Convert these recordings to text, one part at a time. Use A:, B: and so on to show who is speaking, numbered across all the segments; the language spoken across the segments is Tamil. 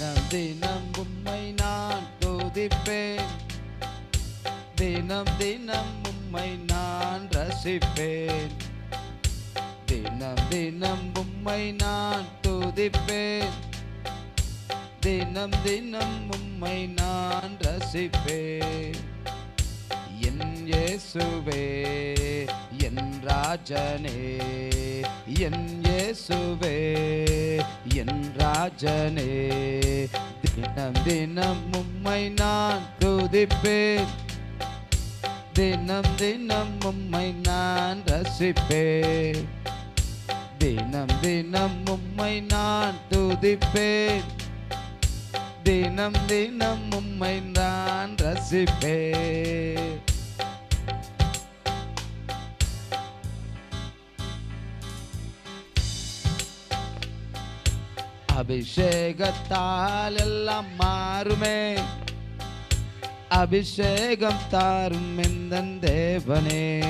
A: தினம் தினம் உம்மை நான் துதிப்பேன். தினம் தினம் உம்மை நான் ரசிப்பேன். தினம் தினம் உம்மை நான் துதிப்பேன். தினம் தினம் உம்மை நான் ரசிப்பேன். என் இயேசுவே என் ராஜனே. என் இயேசுவே என் ராஜனே தினம் தினம் உம்மை நான் துதிப்பேன். தினம் தினம் உம்மை நான் ரசிப்பேன். தினம் தினம் உம்மை நான் துதிப்பேன். தினம் தினம் உம்மை நான் ரசிப்பேன். அபிஷேகத்தால் எல்லாம் மாறுமே. அபிஷேகம் தாரும் இந்த தேவனே.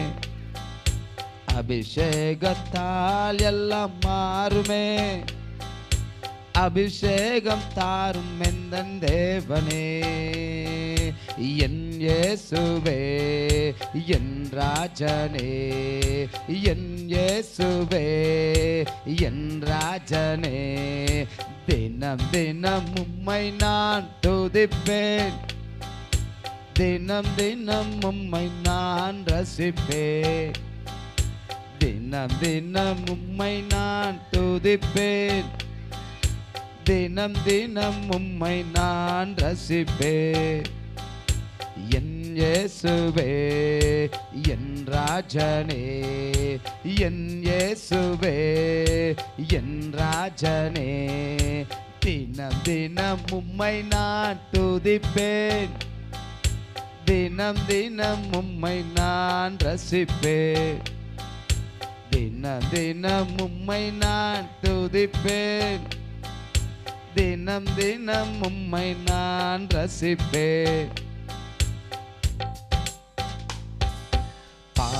A: அபிஷேகத்தால் எல்லாம் மாறுமே. அபிஷேகம் தாரும் எந்த தேவனே. என் இயேசுவே என் ராஜனே என் இயேசுவே என் ராஜனே. தினம் தினம் உம்மை நான் துதிப்பேன். தினம் தினம் உம்மை நான் ரசிப்பேன். தினம் தினம் உம்மை நான் துதிப்பேன். தினம் தினம் உம்மை நான் ரசிப்பேன். என் இயேசுவே என் ராஜனே என் இயேசுவே என் ராஜனே. தினம் தினம் உம்மை நான் துதிப்பேன். தினம் தினம் உம்மை நான் ரசிப்பேன். தினம் தினம் உம்மை நான் துதிப்பேன். தினம் தினம் உம்மை நான் ரசிப்பேன்.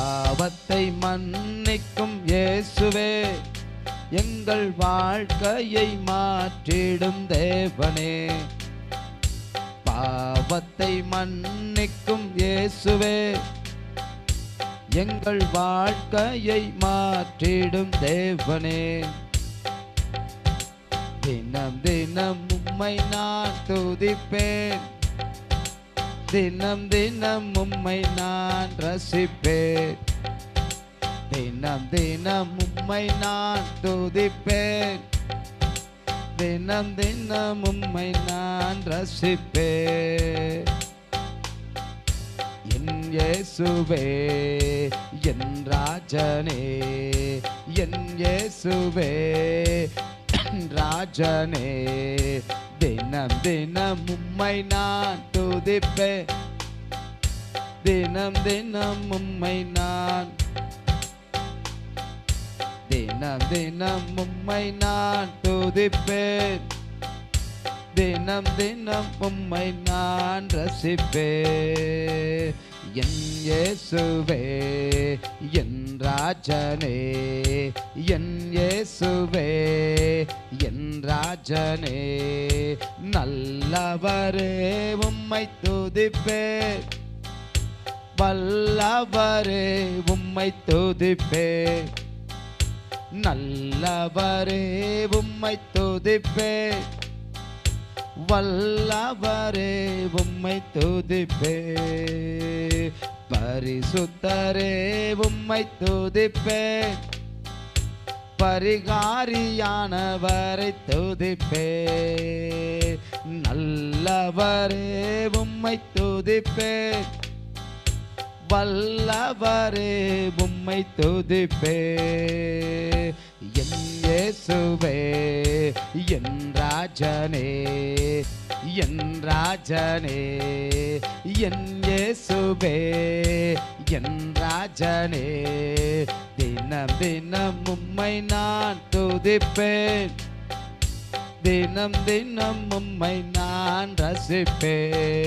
A: பாவத்தை மன்னிக்கும் இயேசுவே எங்கள் வாழ்க்கையை மாற்றிடும் தேவனே. பாவத்தை மன்னிக்கும் இயேசுவே எங்கள் வாழ்க்கையை மாற்றிடும் தேவனே. தினம் தினம் உம்மை நான் துதிப்பேன். தினம் தினம் உம்மை நான் ரசிப்பேன். தினம் தினம் உம்மை நான் துதிப்பேன். தினம் தினம் உம்மை நான் ரசிப்பேன். என் இயேசுவே என் ராஜனே என் இயேசுவே ராஜனே தினம் தினம் உம்மை நான் துதிப்பேன். தினம் தினம் உம்மை நான் தினம் தினம் உம்மை நான் துதிப்பேன். தினம் தினம் உம்மை நான் ரசிப்பேன். என் இயேசுவே என் ராஜனே என் இயேசுவே என் ராஜனே நல்லவரே உம்மை துதிப்பே. வல்லவரே உம்மை துதிப்பே. நல்லவரே உம்மை துதிப்பே. வல்லவரே உம்மை துதிப்பே. பரிசுத்தரே உம்மை துதிப்பே. பரிகாரியானவரை துதிப்பே. நல்லவரே உம்மை துதிப்பே. வல்லவரே உம்மை துதிப்பே. என் இயேசுவே என் ராஜனே என் ராஜனே. என் இயேசுவே என் ராஜனே. தினம் உம்மை நான் துதிப்பேன். தினம் தினம் உம்மை நான் ரசிப்பேன்.